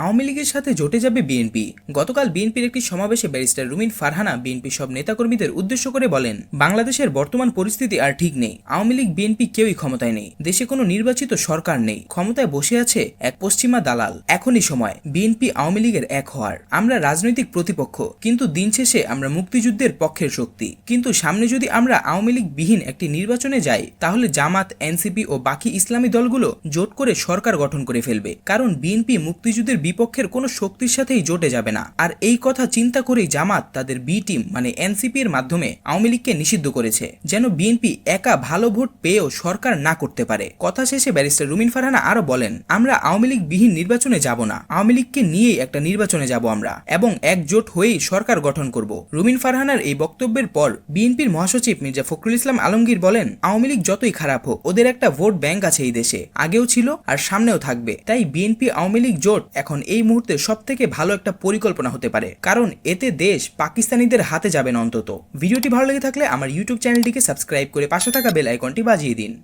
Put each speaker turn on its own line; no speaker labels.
আওয়ামী লীগের সাথে জোটে যাবে বিএনপি। গতকাল বিএনপির একটি সমাবেশে ব্যারিস্টার রুমিন ফারহানা বিএনপি সব নেতাকর্মীদের উদ্দেশ্য করে বলেন, বাংলাদেশের বর্তমান পরিস্থিতি আর ঠিক নেই। আওয়ামী লীগ বিএনপি কেউই ক্ষমতায় নেই। দেশে কোনো নির্বাচিত সরকার নেই। ক্ষমতায় বসে আছে এক পশ্চিমা দালাল। এখনই সময়। বিএনপি আওয়ামী লীগের এক হওয়ার। আমরা রাজনৈতিক প্রতিপক্ষ। কিন্তু দিন শেষে আমরা মুক্তিযুদ্ধের পক্ষের শক্তি। কিন্তু সামনে যদি আমরা আওয়ামী লীগ বিহীন একটি নির্বাচনে যাই, তাহলে জামাত, এনসিপি ও বাকি ইসলামী দলগুলো জোট করে সরকার গঠন করে ফেলবে। কারণ বিএনপি মুক্তিযুদ্ধের বিপক্ষের কোনো শক্তির সাথেই জোটে যাবে না। আর এই কথা চিন্তা করেই জামাত তাদের বি টিম মানে এনসিপি এর মাধ্যমে আওয়ামী লীগকে নিষিদ্ধ করেছে, যেন বিএনপি একা ভালো ভোট পেয়েও সরকার না করতে পারে। কথা শেষে ব্যারিস্টার রুমিন ফারহানা আরও বলেন, আমরা আওয়ামী লীগ বিহীন নির্বাচনে যাব না। আওয়ামী লীগকে নিয়েই একটা নির্বাচনে যাব আমরা এবং একজোট হয়েই সরকার গঠন করব। রুমিন ফারহানার এই বক্তব্যের পর বিএনপির মহাসচিব মির্জা ফখরুল ইসলাম আলমগীর বলেন, আওয়ামী লীগ যতই খারাপ হোক, ওদের একটা ভোট ব্যাংক আছে এই দেশে। আগেও ছিল আর সামনেও থাকবে। তাই বিএনপি আওয়ামী লীগ জোট এখন এই মুহূর্তে সব থেকে ভালো একটা পরিকল্পনা হতে পারে। কারণ এতে দেশ পাকিস্তানিদের হাতে যাবেন অন্তত। ভিডিওটি ভালো লেগে থাকলে আমার ইউটিউব চ্যানেলটিকে সাবস্ক্রাইব করে পাশে থাকা বেল আইকনটি বাজিয়ে দিন।